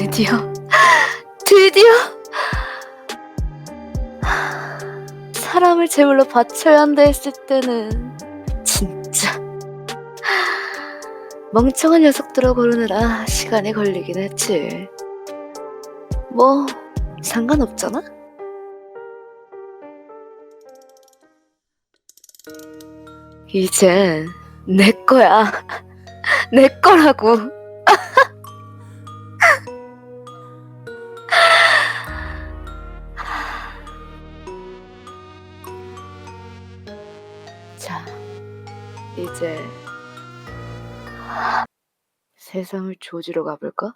드디어, 드디어! 사람을 제물로 바쳐야 한다 했을 때는 진짜 멍청한 녀석들을 고르느라 시간이 걸리긴 했지. 뭐 상관없잖아. 이젠 내 거야. 내 거라고. 자, 이제 세상을 조지러 가볼까?